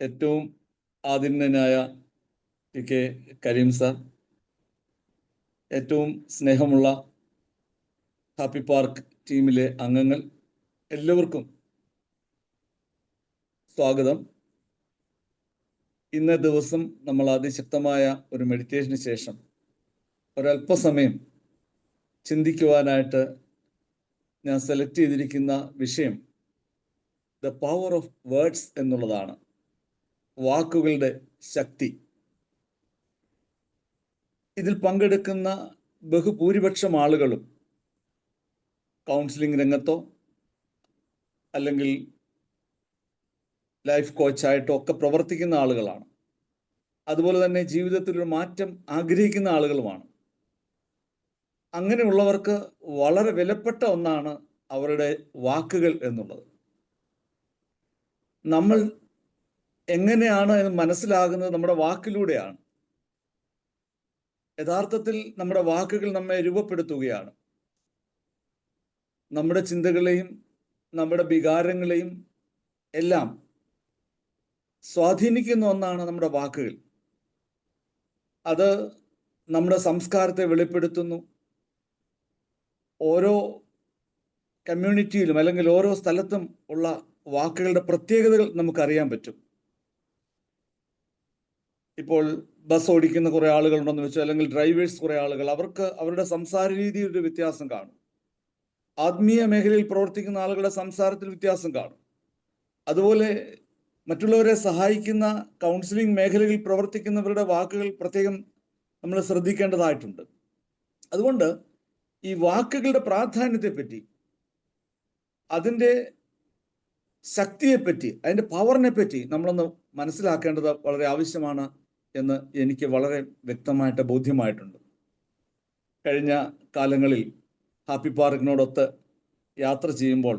ഏറ്റവും ആദരണീയനായ P K Kareem sir ഏറ്റവും സ്നേഹമുള്ള ഹാപ്പി പാർക്ക് ടീമിലെ അംഗങ്ങൾ എല്ലാവർക്കും സ്വാഗതം. ഇന്ന ദിവസം നമ്മൾ അതിശക്തമായ ഒരു മെഡിറ്റേഷന് ശേഷം ഒരല്പസമയം ചിന്തിക്കുവാനായിട്ട് ഞാൻ സെലക്ട് ചെയ്തിരിക്കുന്ന വിഷയം ദ പവർ ഓഫ് വേർഡ്സ് എന്നുള്ളതാണ്. വാക്കുകളുടെ ശക്തി. ഇതിൽ പങ്കെടുക്കുന്ന ബഹുഭൂരിപക്ഷം ആളുകളും കൗൺസിലിംഗ് രംഗത്തോ അല്ലെങ്കിൽ ലൈഫ് കോച്ചായിട്ടോ ഒക്കെ പ്രവർത്തിക്കുന്ന ആളുകളാണ്. അതുപോലെ തന്നെ ജീവിതത്തിൽ ഒരു മാറ്റം ആഗ്രഹിക്കുന്ന ആളുകളുമാണ്. അങ്ങനെയുള്ളവർക്ക് വളരെ വിലപ്പെട്ട ഒന്നാണ് അവരുടെ വാക്കുകൾ എന്നുള്ളത്. നമ്മൾ എങ്ങനെയാണ് എന്ന് മനസ്സിലാകുന്നത് നമ്മുടെ വാക്കിലൂടെയാണ്. യഥാർത്ഥത്തിൽ നമ്മുടെ വാക്കുകൾ നമ്മെ രൂപപ്പെടുത്തുകയാണ്. നമ്മുടെ ചിന്തകളെയും നമ്മുടെ വികാരങ്ങളെയും എല്ലാം സ്വാധീനിക്കുന്ന ഒന്നാണ് നമ്മുടെ വാക്കുകൾ. അത് നമ്മുടെ സംസ്കാരത്തെ വെളിപ്പെടുത്തുന്നു. ഓരോ കമ്മ്യൂണിറ്റിയിലും അല്ലെങ്കിൽ ഓരോ സ്ഥലത്തും ഉള്ള വാക്കുകളുടെ പ്രത്യേകതകൾ നമുക്കറിയാൻ പറ്റും. ഇപ്പോൾ ബസ് ഓടിക്കുന്ന കുറെ ആളുകളുണ്ടെന്ന് വെച്ചാൽ അല്ലെങ്കിൽ ഡ്രൈവേഴ്സ് കുറെ ആളുകൾ അവർക്ക് അവരുടെ സംസാര രീതിയിൽ ഒരു വ്യത്യാസം കാണും. ആത്മീയ മേഖലയിൽ പ്രവർത്തിക്കുന്ന ആളുകളുടെ സംസാരത്തിൽ വ്യത്യാസം കാണും. അതുപോലെ മറ്റുള്ളവരെ സഹായിക്കുന്ന കൗൺസിലിംഗ് മേഖലയിൽ പ്രവർത്തിക്കുന്നവരുടെ വാക്കുകൾ പ്രത്യേകം നമ്മൾ ശ്രദ്ധിക്കേണ്ടതായിട്ടുണ്ട്. അതുകൊണ്ട് ഈ വാക്കുകളുടെ പ്രാധാന്യത്തെ പറ്റി അതിന്റെ ശക്തിയെപ്പറ്റി അതിന്റെ പവറിനെ പറ്റി നമ്മളൊന്ന് മനസ്സിലാക്കേണ്ടത് വളരെ ആവശ്യമാണ്. എന്ന് എനിക്ക് വളരെ വ്യക്തമായിട്ട് ബോധ്യമായിട്ടുണ്ട്. കഴിഞ്ഞ കാലങ്ങളിൽ ഹാപ്പി പാർക്കിനോടൊത്ത് യാത്ര ചെയ്യുമ്പോൾ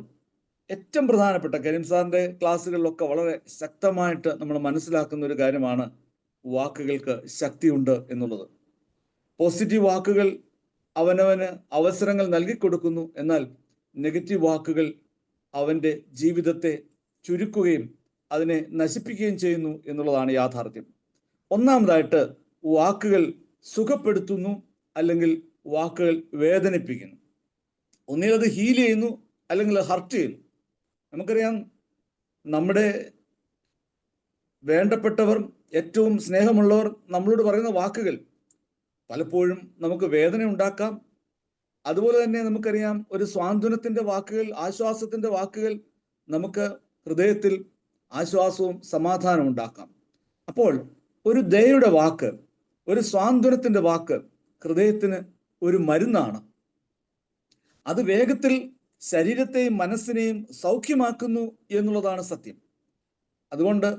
ഏറ്റവും പ്രധാനപ്പെട്ട കരീം സാറിന്റെ ക്ലാസ്സുകളിലൊക്കെ വളരെ ശക്തമായിട്ട് നമ്മൾ മനസ്സിലാക്കുന്ന ഒരു കാര്യമാണ് വാക്കുകൾക്ക് ശക്തിയുണ്ട് എന്നുള്ളത്. പോസിറ്റീവ് വാക്കുകൾ അവനവന് അവസരങ്ങൾ നൽകിക്കൊടുക്കുന്നു എന്നാൽ നെഗറ്റീവ് വാക്കുകൾ അവന്റെ ജീവിതത്തെ ചുരുക്കുകയും അതിനെ നശിപ്പിക്കുകയും ചെയ്യുന്നു എന്നുള്ളതാണ് യാഥാർത്ഥ്യം. ഒന്നാമതായിട്ട് വാക്കുകൾ സുഖപ്പെടുത്തുന്നു അല്ലെങ്കിൽ വാക്കുകൾ വേദനിപ്പിക്കുന്നു. ഒന്നിലത് ഹീൽ ചെയ്യുന്നു അല്ലെങ്കിൽ ഹർട്ട് ചെയ്യുന്നു. നമുക്കറിയാം നമ്മുടെ വേണ്ടപ്പെട്ടവർ ഏറ്റവും സ്നേഹമുള്ളവർ നമ്മളോട് പറയുന്ന വാക്കുകൾ പലപ്പോഴും നമുക്ക് വേദന ഉണ്ടാക്കാം. അതുപോലെ തന്നെ നമുക്കറിയാം ഒരു സ്വാന്തനത്തിന്റെ വാക്കുകൾ ആശ്വാസത്തിന്റെ വാക്കുകൾ നമുക്ക് ഹൃദയത്തിൽ ആശ്വാസവും സമാധാനവും ഉണ്ടാക്കാം. അപ്പോൾ ഒരു ദയയുടെ വാക്ക് ഒരു സ്വാന്തനത്തിന്റെ വാക്ക് ഹൃദയത്തിന് ഒരു മരുന്നാണ്. അത് വേഗത്തിൽ ശരീരത്തെയും മനസ്സിനെയും സൗഖ്യമാക്കുന്നു എന്നുള്ളതാണ് സത്യം. അതുകൊണ്ട്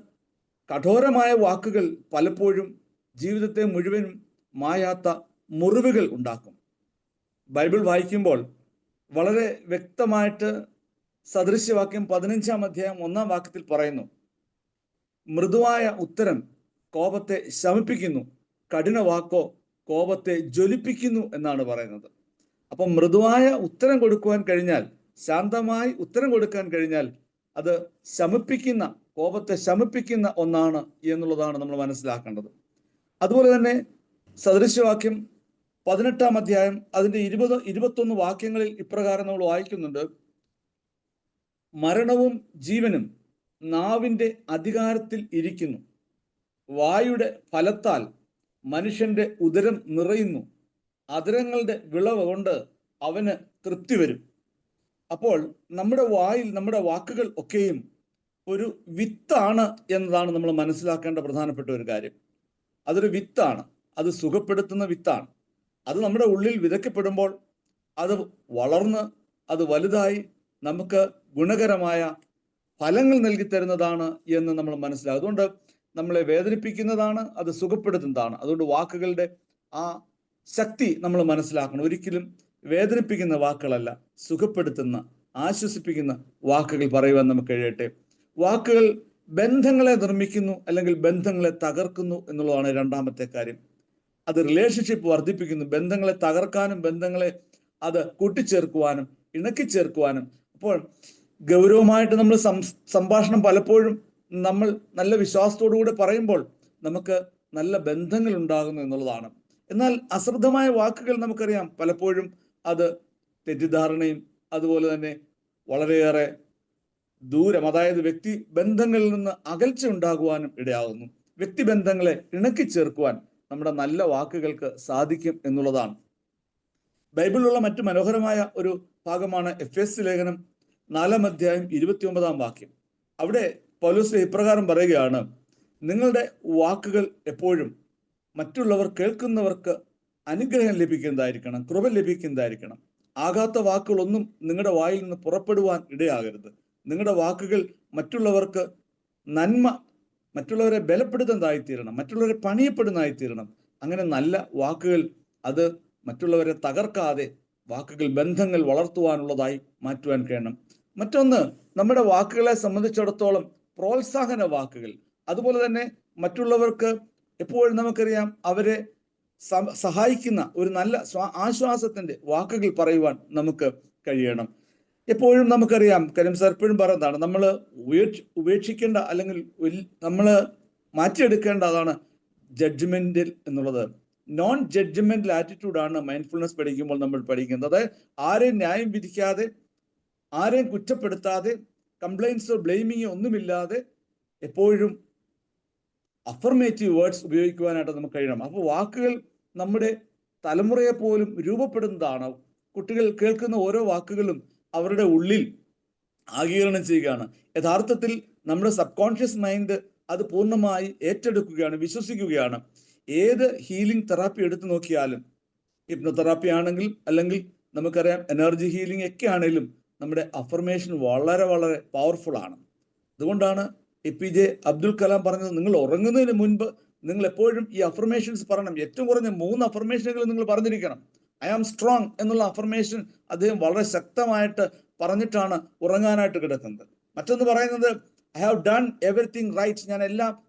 കഠോരമായ വാക്കുകൾ പലപ്പോഴും ജീവിതത്തെ മുഴുവനും മായാത്ത മുറിവുകൾ ഉണ്ടാക്കും. ബൈബിൾ വായിക്കുമ്പോൾ വളരെ വ്യക്തമായിട്ട് സദൃശ്യവാക്യം പതിനഞ്ചാം അധ്യായം ഒന്നാം വാക്യത്തിൽ പറയുന്നു മൃദുവായ ഉത്തരം കോപത്തെ ശമിപ്പിക്കുന്നു. കഠിന വാക്കോ കോപത്തെ ജ്വലിപ്പിക്കുന്നു എന്നാണ് പറയുന്നത്. അപ്പം മൃദുവായ ഉത്തരം കൊടുക്കുവാൻ കഴിഞ്ഞാൽ ശാന്തമായി ഉത്തരം കൊടുക്കാൻ കഴിഞ്ഞാൽ അത് ശമിപ്പിക്കുന്ന കോപത്തെ ശമിപ്പിക്കുന്ന ഒന്നാണ് എന്നുള്ളതാണ് നമ്മൾ മനസ്സിലാക്കേണ്ടത്. അതുപോലെ തന്നെ സദൃശ്യവാക്യം പതിനെട്ടാം അധ്യായം അതിന്റെ ഇരുപത് ഇരുപത്തൊന്ന് വാക്യങ്ങളിൽ ഇപ്രകാരം നമ്മൾ വായിക്കുന്നുണ്ട്. മരണവും ജീവനും നാവിന്റെ അധികാരത്തിൽ ഇരിക്കുന്നു. വായുടെ ഫലത്താൽ മനുഷ്യന്റെ ഉദരം നിറയുന്നു. അതിരങ്ങളുടെ വിളവ് കൊണ്ട് അവന് തൃപ്തി വരും. അപ്പോൾ നമ്മുടെ വായിൽ നമ്മുടെ വാക്കുകൾ ഒക്കെയും ഒരു വിത്താണ് എന്നതാണ് നമ്മൾ മനസ്സിലാക്കേണ്ട പ്രധാനപ്പെട്ട ഒരു കാര്യം. അതൊരു വിത്താണ്. അത് സുഖപ്പെടുത്തുന്ന വിത്താണ്. അത് നമ്മുടെ ഉള്ളിൽ വിതയ്ക്കപ്പെടുമ്പോൾ അത് വളർന്ന് അത് വലുതായി നമുക്ക് ഗുണകരമായ ഫലങ്ങൾ നൽകി തരുന്നതാണ് എന്ന് നമ്മൾ മനസ്സിലാകും. അതുകൊണ്ട് നമ്മളെ വേദനിപ്പിക്കുന്നതാണ് അത് സുഖപ്പെടുത്തുന്നതാണ്. അതുകൊണ്ട് വാക്കുകളുടെ ആ ശക്തി നമ്മൾ മനസ്സിലാക്കണം. ഒരിക്കലും വേദനിപ്പിക്കുന്ന വാക്കുകളല്ല സുഖപ്പെടുത്തുന്ന ആശ്വസിപ്പിക്കുന്ന വാക്കുകൾ പറയുവാൻ നമുക്ക് കഴിയട്ടെ. വാക്കുകൾ ബന്ധങ്ങളെ നിർമ്മിക്കുന്നു അല്ലെങ്കിൽ ബന്ധങ്ങളെ തകർക്കുന്നു എന്നുള്ളതാണ് രണ്ടാമത്തെ കാര്യം. അത് റിലേഷൻഷിപ്പ് വർദ്ധിപ്പിക്കുന്നു ബന്ധങ്ങളെ തകർക്കാനും ബന്ധങ്ങളെ അത് കൂട്ടിച്ചേർക്കുവാനും ഇണക്കിച്ചേർക്കുവാനും. അപ്പോൾ ഗൗരവമായിട്ട് നമ്മൾ സംഭാഷണം പലപ്പോഴും നമ്മൾ നല്ല വിശ്വാസത്തോടു കൂടെ പറയുമ്പോൾ നമുക്ക് നല്ല ബന്ധങ്ങൾ ഉണ്ടാകുന്നു എന്നുള്ളതാണ്. എന്നാൽ അശ്രദ്ധമായ വാക്കുകൾ നമുക്കറിയാം. പലപ്പോഴും അത് തെറ്റിദ്ധാരണയും അതുപോലെ തന്നെ വളരെയേറെ ദൂരം അതായത് വ്യക്തി ബന്ധങ്ങളിൽ നിന്ന് അകൽച്ച ഉണ്ടാകുവാനും ഇടയാകുന്നു. വ്യക്തിബന്ധങ്ങളെ ഇണക്കി ചേർക്കുവാൻ നമ്മുടെ നല്ല വാക്കുകൾക്ക് സാധിക്കും എന്നുള്ളതാണ്. ബൈബിളിലുള്ള മറ്റു മനോഹരമായ ഒരു ഭാഗമാണ് എഫ് എസ് ലേഖനം നാലാം അധ്യായം ഇരുപത്തിയൊമ്പതാം വാക്യം. അവിടെ പൗലോസ് ഇപ്രകാരം പറയുകയാണ് നിങ്ങളുടെ വാക്കുകൾ എപ്പോഴും മറ്റുള്ളവർ കേൾക്കുന്നവർക്ക് അനുഗ്രഹം ലഭിക്കുന്നതായിരിക്കണം കൃപ ലഭിക്കുന്നതായിരിക്കണം. ആകാത്ത വാക്കുകളൊന്നും നിങ്ങളുടെ വായിൽ നിന്ന് പുറപ്പെടുവാൻ ഇടയാകരുത്. നിങ്ങളുടെ വാക്കുകൾ മറ്റുള്ളവർക്ക് നന്മ മറ്റുള്ളവരെ ബലപ്പെടുത്തുന്നതായിത്തീരണം മറ്റുള്ളവരെ പണിയപ്പെടുന്നതായിത്തീരണം. അങ്ങനെ നല്ല വാക്കുകൾ അത് മറ്റുള്ളവരെ തകർക്കാതെ വാക്കുകൾ ബന്ധങ്ങൾ വളർത്തുവാനുള്ളതായി മാറ്റുവാൻ കഴിയണം. മറ്റൊന്ന് നമ്മുടെ വാക്കുകളെ സംബന്ധിച്ചിടത്തോളം പ്രോത്സാഹന വാക്കുകൾ അതുപോലെ തന്നെ മറ്റുള്ളവർക്ക് എപ്പോഴും നമുക്കറിയാം അവരെ സഹായിക്കുന്ന ഒരു നല്ല ആശ്വാസത്തിന്റെ വാക്കുകൾ പറയുവാൻ നമുക്ക് കഴിയണം. എപ്പോഴും നമുക്കറിയാം കരിം സാർ എപ്പോഴും പറയുന്നതാണ് നമ്മൾ ഉപേക്ഷ ഉപേക്ഷിക്കേണ്ട അല്ലെങ്കിൽ നമ്മൾ മാറ്റിയെടുക്കേണ്ട അതാണ് ജഡ്ജ്മെന്റിൽ എന്നുള്ളത്. നോൺ ജഡ്ജ്മെന്റൽ ആറ്റിറ്റ്യൂഡാണ് മൈൻഡ്ഫുൾനെസ് പഠിക്കുമ്പോൾ നമ്മൾ പഠിക്കുന്നത്. അതായത് ആരെയും ന്യായം വിധിക്കാതെ ആരെയും കുറ്റപ്പെടുത്താതെ കംപ്ലൈൻസോ ബ്ലെയിമിങ്ങോ ഒന്നുമില്ലാതെ എപ്പോഴും അഫർമേറ്റീവ് വേർഡ്സ് ഉപയോഗിക്കുവാനായിട്ട് നമുക്ക് കഴിയണം. അപ്പോൾ വാക്കുകൾ നമ്മുടെ തലമുറയെ പോലും രൂപപ്പെടുന്നതാണ്? കുട്ടികൾ കേൾക്കുന്ന ഓരോ വാക്കുകളും അവരുടെ ഉള്ളിൽ ആഗീകരണം ചെയ്യുകയാണ്. യഥാർത്ഥത്തിൽ നമ്മുടെ സബ് കോൺഷ്യസ് മൈൻഡ് അത് പൂർണമായി ഏറ്റെടുക്കുകയാണ് വിശ്വസിക്കുകയാണ്. ഏത് ഹീലിംഗ് തെറാപ്പി എടുത്തു നോക്കിയാലും ഹിപ്നോതെറാപ്പി ആണെങ്കിൽ അല്ലെങ്കിൽ നമുക്കറിയാം എനർജി ഹീലിംഗ് ഒക്കെ ആണെങ്കിലും നമ്മുടെ അഫർമേഷൻ വളരെ വളരെ പവർഫുൾ ആണ്. അതുകൊണ്ടാണ് A P J Abdul Kalam പറഞ്ഞത് നിങ്ങൾ ഉറങ്ങുന്നതിന് മുൻപ് നിങ്ങൾ എപ്പോഴും ഈ അഫർമേഷൻസ് പറയണം. ഏറ്റവും കുറഞ്ഞ മൂന്ന് അഫർമേഷനുകൾ നിങ്ങൾ പറഞ്ഞിരിക്കണം. ഐ ആം സ്ട്രോങ് എന്നുള്ള അഫർമേഷൻ അദ്ദേഹം വളരെ ശക്തമായിട്ട് പറഞ്ഞിട്ടാണ് ഉറങ്ങാനായിട്ട് കിടക്കുന്നത്. മറ്റൊന്ന് പറയുന്നത് I have done everything right ഞാൻ എല്ലാം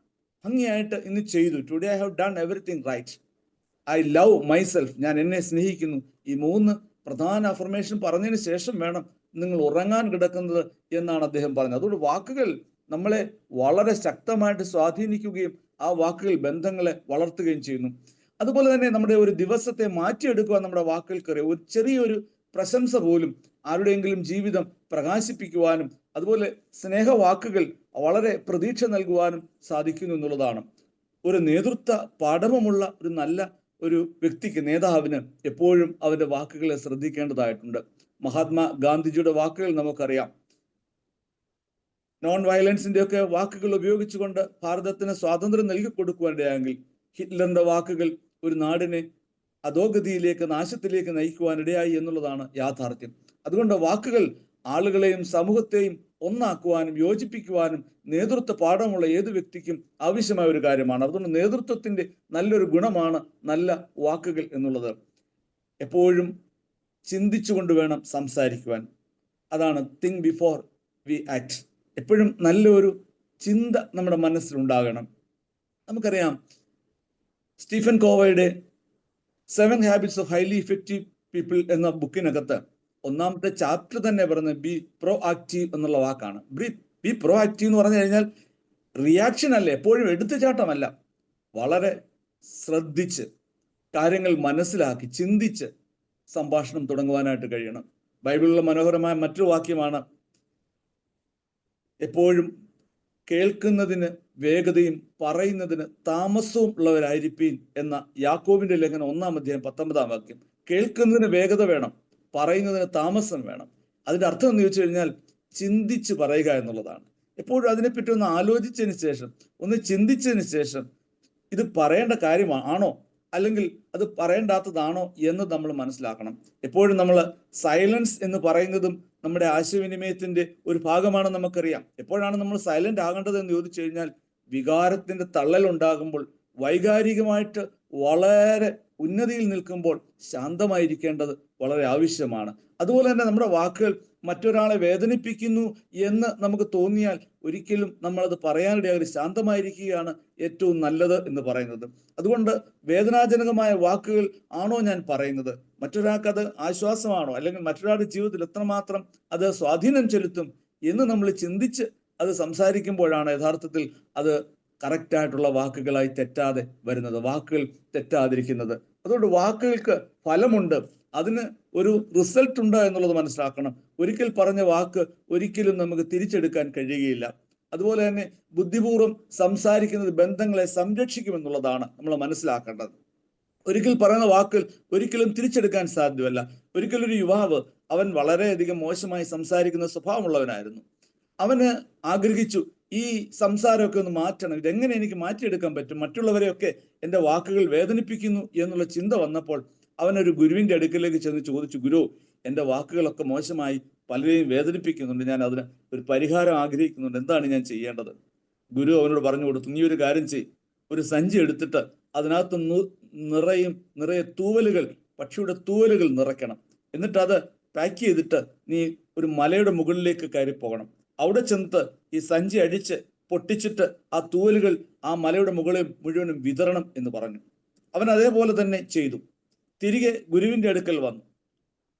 ഭംഗിയായിട്ട് ഇന്ന് ചെയ്തു. Today I have done everything right I love myself ഞാൻ എന്നെ സ്നേഹിക്കുന്നു. ഈ മൂന്ന് പ്രധാന അഫർമേഷൻ പറഞ്ഞതിന് ശേഷം വേണം നിങ്ങൾ ഉറങ്ങാൻ കിടക്കുന്നത് എന്നാണ് അദ്ദേഹം പറഞ്ഞത്. അതുകൊണ്ട് വാക്കുകൾ നമ്മളെ വളരെ ശക്തമായിട്ട് സ്വാധീനിക്കുകയും ആ വാക്കുകൾ ബന്ധങ്ങളെ വളർത്തുകയും ചെയ്യുന്നു. അതുപോലെ തന്നെ നമ്മുടെ ഒരു ദിവസത്തെ മാറ്റിയെടുക്കുവാൻ നമ്മുടെ വാക്കുകൾക്കറിയ. ഒരു ചെറിയൊരു പ്രശംസ പോലും ആരുടെയെങ്കിലും ജീവിതം പ്രകാശിപ്പിക്കുവാനും അതുപോലെ സ്നേഹവാക്കുകൾ വളരെ പ്രതീക്ഷ നൽകുവാനും സാധിക്കുന്നു എന്നുള്ളതാണ്. ഒരു നേതൃത്വ പാഠമുള്ള ഒരു നല്ല ഒരു വ്യക്തിക്ക് നേതാവിന് എപ്പോഴും അവന്റെ വാക്കുകളെ ശ്രദ്ധിക്കേണ്ടതായിട്ടുണ്ട്. മഹാത്മാ ഗാന്ധിജിയുടെ വാക്കുകൾ നമുക്കറിയാം. നോൺ വയലൻസിന്റെ ഒക്കെ വാക്കുകൾ ഉപയോഗിച്ചുകൊണ്ട് ഭാരതത്തിന് സ്വാതന്ത്ര്യം നൽകി കൊടുക്കുവാനിടയാണെങ്കിൽ ഹിറ്റ്ലറിന്റെ വാക്കുകൾ ഒരു നാടിനെ അധോഗതിയിലേക്ക് നാശത്തിലേക്ക് നയിക്കുവാനിടയായി എന്നുള്ളതാണ് യാഥാർത്ഥ്യം. അതുകൊണ്ട് വാക്കുകൾ ആളുകളെയും സമൂഹത്തെയും ഒന്നാക്കുവാനും യോജിപ്പിക്കുവാനും നേതൃത്വ പാഠമുള്ള ഏത് വ്യക്തിക്കും ആവശ്യമായ ഒരു കാര്യമാണ്. അതുകൊണ്ട് നേതൃത്വത്തിന്റെ നല്ലൊരു ഗുണമാണ് നല്ല വാക്കുകൾ എന്നുള്ളത്. എപ്പോഴും ചിന്തിച്ചുകൊണ്ട് വേണം സംസാരിക്കുവാൻ. അതാണ് തിങ്ക് ബിഫോർ വി ആക്ട് എപ്പോഴും നല്ലൊരു ചിന്ത നമ്മുടെ മനസ്സിലുണ്ടാകണം. നമുക്കറിയാം Stephen കോവയുടെ seven habits of highly effective people എന്ന ബുക്കിനകത്ത് ഒന്നാമത്തെ ചാപ്റ്റർ തന്നെ പറയുന്നത് ബി പ്രോ ആക്റ്റീവ് എന്നുള്ള വാക്കാണ്. ബി ബി പ്രോ ആക്റ്റീവ് എന്ന് പറഞ്ഞു കഴിഞ്ഞാൽ റിയാക്ഷൻ അല്ല എപ്പോഴും എടുത്തുചാട്ടമല്ല വളരെ ശ്രദ്ധിച്ച് കാര്യങ്ങൾ മനസ്സിലാക്കി ചിന്തിച്ച് സംഭാഷണം തുടങ്ങുവാനായിട്ട് കഴിയണം. ബൈബിളിലെ മനോഹരമായ മറ്റൊരു വാക്യമാണ് എപ്പോഴും കേൾക്കുന്നതിന് വേഗതയും പറയുന്നതിന് താമസവും ഉള്ളവരായിരിക്കും എന്ന യാക്കോബിന്റെ ലേഖനം ഒന്നാം അധ്യായം പത്തൊമ്പതാം വാക്യം. കേൾക്കുന്നതിന് വേഗത വേണം പറയുന്നതിന് താമസം വേണം. അതിന്റെ അർത്ഥം എന്ന് ചോദിച്ചു കഴിഞ്ഞാൽ ചിന്തിച്ച് പറയുക എന്നുള്ളതാണ്. എപ്പോഴും അതിനെപ്പറ്റി ഒന്ന് ആലോചിച്ചതിന് ശേഷം ഒന്ന് ചിന്തിച്ചതിന് ശേഷം ഇത് പറയേണ്ട കാര്യമാണോ അല്ലെങ്കിൽ അത് പറയേണ്ടാത്തതാണോ എന്ന് നമ്മൾ മനസ്സിലാക്കണം. എപ്പോഴും നമ്മൾ സൈലൻസ് എന്ന് പറയുന്നതും നമ്മുടെ ആശയവിനിമയത്തിന്റെ ഒരു ഭാഗമാണ് നമുക്കറിയാം. എപ്പോഴാണ് നമ്മൾ സൈലന്റ് ആകേണ്ടത് എന്ന് ചോദിച്ചു കഴിഞ്ഞാൽ വികാരത്തിന്റെ തള്ളൽ ഉണ്ടാകുമ്പോൾ വൈകാരികമായിട്ട് വളരെ ഉന്നതിയിൽ നിൽക്കുമ്പോൾ ശാന്തമായിരിക്കേണ്ടത് വളരെ ആവശ്യമാണ്. അതുപോലെ തന്നെ നമ്മുടെ വാക്കുകൾ മറ്റൊരാളെ വേദനിപ്പിക്കുന്നു എന്ന് നമുക്ക് തോന്നിയാൽ ഒരിക്കലും നമ്മളത് പറയാനിടയാകരുത് ശാന്തമായിരിക്കുകയാണ് ഏറ്റവും നല്ലത് എന്ന് പറയുന്നത്. അതുകൊണ്ട് വേദനാജനകമായ വാക്കുകൾ ആണോ ഞാൻ പറയുന്നത്? മറ്റൊരാൾക്ക് അത് ആശ്വാസമാണോ? അല്ലെങ്കിൽ മറ്റൊരാളുടെ ജീവിതത്തിൽ എത്രമാത്രം അത് സ്വാധീനം ചെലുത്തും എന്ന് നമ്മൾ ചിന്തിച്ച് അത് സംസാരിക്കുമ്പോഴാണ് യഥാർത്ഥത്തിൽ അത് കറക്റ്റായിട്ടുള്ള വാക്കുകളായി തെറ്റാതെ വരുന്നത് വാക്കുകൾ തെറ്റാതിരിക്കുന്നത്. അതുകൊണ്ട് വാക്കുകൾക്ക് ഫലമുണ്ട്. അതിന് ഒരു റിസൾട്ട് ഉണ്ട് എന്നുള്ളത് മനസ്സിലാക്കണം. ഒരിക്കൽ പറഞ്ഞ വാക്ക് ഒരിക്കലും നമുക്ക് തിരിച്ചെടുക്കാൻ കഴിയുകയില്ല. അതുപോലെ തന്നെ ബുദ്ധിപൂർവം സംസാരിക്കുന്നത് ബന്ധങ്ങളെ സംരക്ഷിക്കുമെന്നുള്ളതാണ് നമ്മൾ മനസ്സിലാക്കേണ്ടത്. ഒരിക്കൽ പറയുന്ന വാക്കുകൾ ഒരിക്കലും തിരിച്ചെടുക്കാൻ സാധ്യമല്ല. ഒരിക്കലൊരു യുവാവ് അവൻ വളരെയധികം മോശമായി സംസാരിക്കുന്ന സ്വഭാവമുള്ളവനായിരുന്നു. അവന് ആഗ്രഹിച്ചു ഈ സംസാരമൊക്കെ ഒന്ന് മാറ്റണം. ഇതെങ്ങനെ എനിക്ക് മാറ്റിയെടുക്കാൻ പറ്റും? മറ്റുള്ളവരെയൊക്കെ എന്റെ വാക്കുകൾ വേദനിപ്പിക്കുന്നു എന്നുള്ള ചിന്ത വന്നപ്പോൾ അവനൊരു ഗുരുവിന്റെ അടുക്കലേക്ക് ചെന്ന് ചോദിച്ചു ഗുരു എന്റെ വാക്കുകളൊക്കെ മോശമായി പലരെയും വേദനിപ്പിക്കുന്നുണ്ട്. ഞാൻ അതിന് ഒരു പരിഹാരം ആഗ്രഹിക്കുന്നുണ്ട്. എന്താണ് ഞാൻ ചെയ്യേണ്ടത്? ഗുരു അവനോട് പറഞ്ഞു കൊടുത്തു നീ ഒരു കാര്യം ചെയ് ഒരു സഞ്ചി എടുത്തിട്ട് അതിനകത്ത് നിറയും നിറയെ തൂവലുകൾ പക്ഷിയുടെ തൂവലുകൾ നിറയ്ക്കണം. എന്നിട്ട് അത് പാക്ക് ചെയ്തിട്ട് നീ ഒരു മലയുടെ മുകളിലേക്ക് കയറി പോകണം. അവിടെ ചെന്നിട്ട് ഈ സഞ്ചി അടിച്ച് പൊട്ടിച്ചിട്ട് ആ തൂവലുകൾ ആ മലയുടെ മുകളിൽ മുഴുവനും വിതരണം എന്ന് പറഞ്ഞു. അവൻ അതേപോലെ തന്നെ ചെയ്തു. തിരികെ ഗുരുവിന്റെ അടുക്കൽ വന്നു.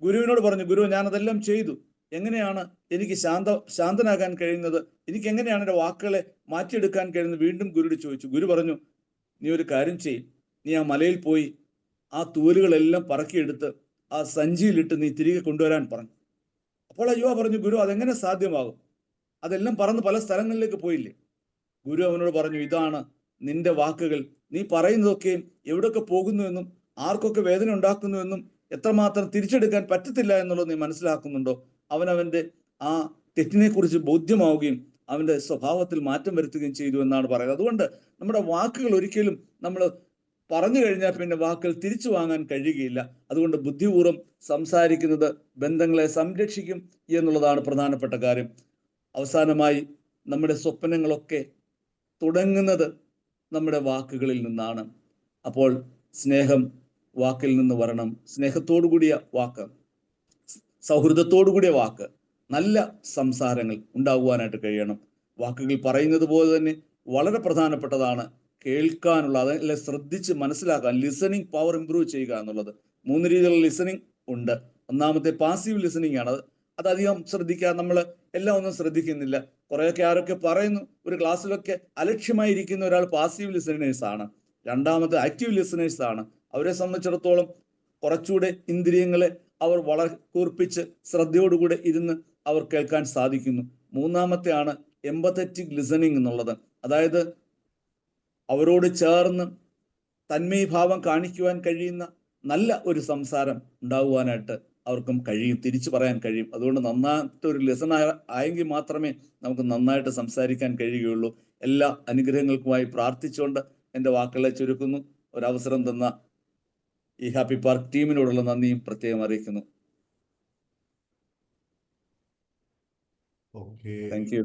ഗുരുവിനോട് പറഞ്ഞു ഗുരു ഞാനതെല്ലാം ചെയ്തു. എങ്ങനെയാണ് എനിക്ക് ശാന്ത ശാന്തനാകാൻ കഴിയുന്നത്? എനിക്ക് എങ്ങനെയാണ് എന്റെ വാക്കുകളെ മാറ്റിയെടുക്കാൻ കഴിയുന്നത്? വീണ്ടും ഗുരുയോട് ചോദിച്ചു. ഗുരു പറഞ്ഞു നീ ഒരു കാര്യം ചെയ്യും. നീ ആ മലയിൽ പോയി ആ തൂവലുകളെല്ലാം പറക്കിയെടുത്ത് ആ സഞ്ചിയിലിട്ട് നീ തിരികെ കൊണ്ടുവരാൻ പറഞ്ഞു. അപ്പോൾ യുവ പറഞ്ഞു ഗുരു അതെങ്ങനെ സാധ്യമാകും? അതെല്ലാം പറന്ന് പല സ്ഥലങ്ങളിലേക്ക് പോയില്ലേ? ഗുരു അവനോട് പറഞ്ഞു ഇതാണ് നിന്റെ വാക്കുകൾ. നീ പറയുന്നതൊക്കെയും എവിടെയൊക്കെ പോകുന്നുവെന്നും ആർക്കൊക്കെ വേദന ഉണ്ടാക്കുന്നുവെന്നും എത്രമാത്രം തിരിച്ചെടുക്കാൻ പറ്റത്തില്ല എന്നുള്ളത് നീ മനസ്സിലാക്കുന്നുണ്ടോ? അവനവന്റെ ആ തെറ്റിനെക്കുറിച്ച് ബോധ്യമാവുകയും അവന്റെ സ്വഭാവത്തിൽ മാറ്റം വരുത്തുകയും ചെയ്തു എന്നാണ് പറയുന്നത്. അതുകൊണ്ട് നമ്മുടെ വാക്കുകൾ ഒരിക്കലും നമ്മൾ പറഞ്ഞു കഴിഞ്ഞാൽ പിന്നെ വാക്കുകൾ തിരിച്ചു വാങ്ങാൻ കഴിയുകയില്ല. അതുകൊണ്ട് ബുദ്ധിപൂർവം സംസാരിക്കുന്നത് ബന്ധങ്ങളെ സംരക്ഷിക്കും എന്നുള്ളതാണ് പ്രധാനപ്പെട്ട കാര്യം. അവസാനമായി നമ്മുടെ സ്വപ്നങ്ങളൊക്കെ തുടങ്ങുന്നത് നമ്മുടെ വാക്കുകളിൽ നിന്നാണ്. അപ്പോൾ സ്നേഹം വാക്കിൽ നിന്ന് വരണം. സ്നേഹത്തോടു കൂടിയ വാക്ക് സൗഹൃദത്തോടു കൂടിയ വാക്ക് നല്ല സംസാരങ്ങൾ ഉണ്ടാകുവാനായിട്ട് കഴിയണം. വാക്കുകൾ പറയുന്നത് പോലെ തന്നെ വളരെ പ്രധാനപ്പെട്ടതാണ് കേൾക്കാനുള്ള അതല്ല ശ്രദ്ധിച്ച് മനസ്സിലാക്കാൻ ലിസണിങ് പവർ ഇമ്പ്രൂവ് ചെയ്യുക എന്നുള്ളത്. മൂന്ന് രീതിയിലുള്ള ലിസണിങ് ഉണ്ട്. ഒന്നാമത്തെ പാസീവ് ലിസണിങ് ആണ്. അത് അതധികം ശ്രദ്ധിക്കാൻ നമ്മൾ എല്ലാം ഒന്നും ശ്രദ്ധിക്കുന്നില്ല. കുറേയൊക്കെ ആരൊക്കെ പറയുന്നു ഒരു ക്ലാസ്സിലൊക്കെ അലക്ഷ്യമായി ഇരിക്കുന്ന ഒരാൾ പാസീവ് ലിസണേഴ്സ് ആണ്. രണ്ടാമത്തെ ആക്റ്റീവ് ലിസണേഴ്സ് ആണ്. അവരെ സംബന്ധിച്ചിടത്തോളം കുറച്ചുകൂടെ ഇന്ദ്രിയങ്ങളെ അവർ വളരെ കൂർപ്പിച്ച് ശ്രദ്ധയോടുകൂടെ ഇരുന്ന് അവർ കേൾക്കാൻ സാധിക്കുന്നു. മൂന്നാമത്തെ ആണ് എമ്പത്തറ്റിക് ലിസണിങ് എന്നുള്ളത്. അതായത് അവരോട് ചേർന്ന് തന്മയഭാവം കാണിക്കുവാൻ കഴിയുന്ന നല്ല ഒരു സംസാരം ഉണ്ടാകുവാനായിട്ട് അവർക്കും കഴിയും തിരിച്ചു പറയാൻ കഴിയും. അതുകൊണ്ട് നന്നായിട്ട് ഒരു ലെസൺ ആയെങ്കിൽ മാത്രമേ നമുക്ക് നന്നായിട്ട് സംസാരിക്കാൻ കഴിയുകയുള്ളൂ. എല്ലാ അനുഗ്രഹങ്ങൾക്കുമായി പ്രാർത്ഥിച്ചുകൊണ്ട് എന്റെ വാക്കുകളെ ചുരുക്കുന്നു. ഒരവസരം തന്ന ഈ ഹാപ്പി പാർക്ക് ടീമിനോടുള്ള നന്ദിയും പ്രത്യേകം അറിയിക്കുന്നു. Thank you